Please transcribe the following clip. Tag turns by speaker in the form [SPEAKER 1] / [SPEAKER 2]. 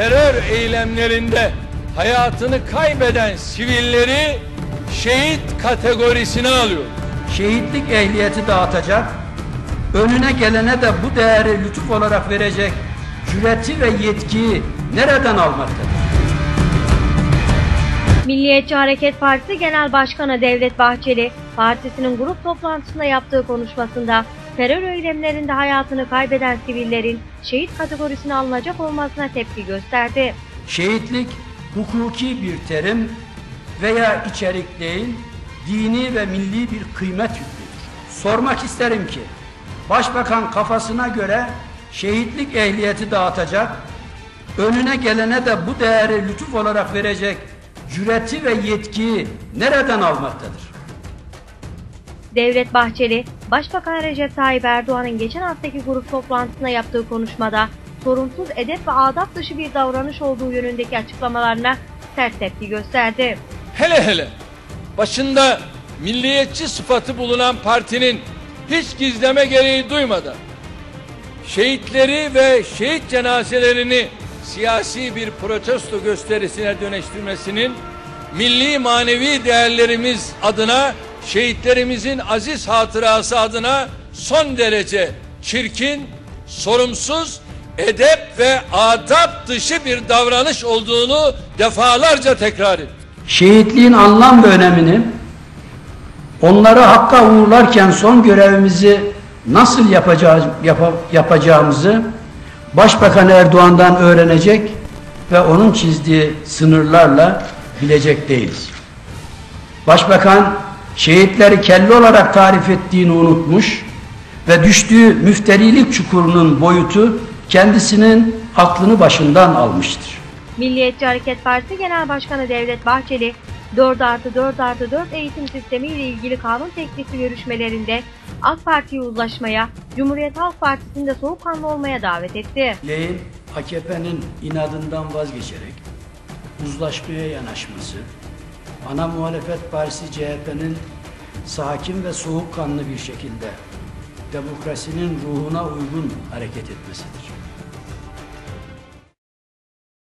[SPEAKER 1] terör eylemlerinde hayatını kaybeden sivilleri şehit kategorisine alıyor.
[SPEAKER 2] şehitlik ehliyeti dağıtacak, önüne gelene de bu değeri lütuf olarak verecek cüreti ve yetkiyi nereden almaktadır?
[SPEAKER 3] Milliyetçi Hareket Partisi Genel Başkanı Devlet Bahçeli, partisinin grup toplantısında yaptığı konuşmasında terör eylemlerinde hayatını kaybeden sivillerin şehit kategorisine alınacak olmasına tepki gösterdi.
[SPEAKER 2] Şehitlik hukuki bir terim veya içerik değil, dini ve milli bir kıymet yüklüdür. Sormak isterim ki, Başbakan kafasına göre şehitlik ehliyeti dağıtacak, önüne gelene de bu değeri lütuf olarak verecek cüreti ve yetkiyi nereden almaktadır?
[SPEAKER 3] Devlet Bahçeli, Başbakan Recep Tayyip Erdoğan'ın geçen haftaki grup toplantısında yaptığı konuşmada sorumsuz edep ve adap dışı bir davranış olduğu yönündeki açıklamalarına sert tepki gösterdi.
[SPEAKER 1] Hele hele başında milliyetçi sıfatı bulunan partinin hiç gizleme gereği duymadan şehitleri ve şehit cenazelerini siyasi bir protesto gösterisine dönüştürmesinin milli manevi değerlerimiz adına şehitlerimizin aziz hatırası adına son derece çirkin, sorumsuz, edep ve adap dışı bir davranış olduğunu defalarca tekrar ettim.
[SPEAKER 2] Şehitliğin anlam ve önemini, onları hakka uğurlarken son görevimizi nasıl yapacağız, yapa- yapacağımızı Başbakan Erdoğan'dan öğrenecek ve onun çizdiği sınırlarla bilecek değiliz. Başbakan şehitleri kelle olarak tarif ettiğini unutmuş ve düştüğü müfterilik çukurunun boyutu kendisinin aklını başından almıştır.
[SPEAKER 3] Milliyetçi Hareket Partisi Genel Başkanı Devlet Bahçeli, 4 artı 4 artı 4 eğitim sistemi ile ilgili kanun teklifi görüşmelerinde AK Parti'yi uzlaşmaya, Cumhuriyet Halk Partisi'nde soğukkanlı olmaya davet etti.
[SPEAKER 2] Leyin AKP'nin inadından vazgeçerek uzlaşmaya yanaşması, ana muhalefet partisi CHP'nin sakin ve soğukkanlı bir şekilde demokrasinin ruhuna uygun hareket etmesidir.